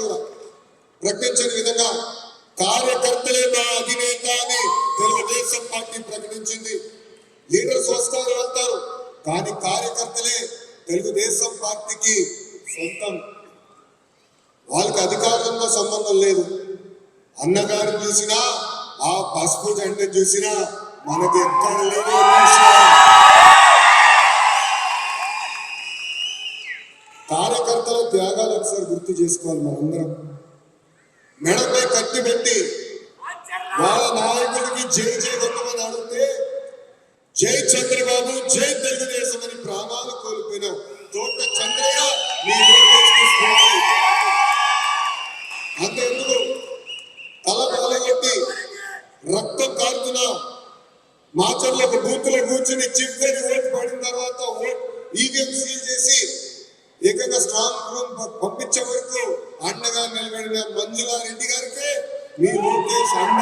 కూడా ప్రకటించిన విధంగా కార్యకర్తలే మా అధినేత అని తెలుగుదేశం పార్టీ ప్రకటించింది. లీడర్స్ వస్తారు వెళ్తారు. కానీ కార్యకర్తలే తెలుగుదేశం పార్టీకి సొంతం. వాళ్ళకి అధికారంతో సంబంధం లేదు. అన్నగారు చూసినా ఆ పసుపు జెండ చూసినా మనకి ఎక్కడ లేదు కార్యకర్తల త్యాగాలు ఒకసారి గుర్తు చేసుకోవాలి మనందరం. మెడపై కత్తి పెట్టి వాళ్ళ నాయకుడికి జై జై కొట్టమని అడిగితే జై చంద్రబాబు జై తెలుగుదేశం అని ప్రాణాలు కోల్పోయిన. తోట చంద్రయ్య మీ అంతెందుకు? తల పగలగొట్టి రక్తం కారుతున్న. మాచర్ల ఒక బూత్లో కూర్చుని చివరి ఓటు పడిన తర్వాత ఓట్ ఈవీఎం సీల్ చేసి గృహం పంపించే వరకు అండగా నిలబడిన మంజులా రెడ్డి గారికి మీ లోకేష్ అండ.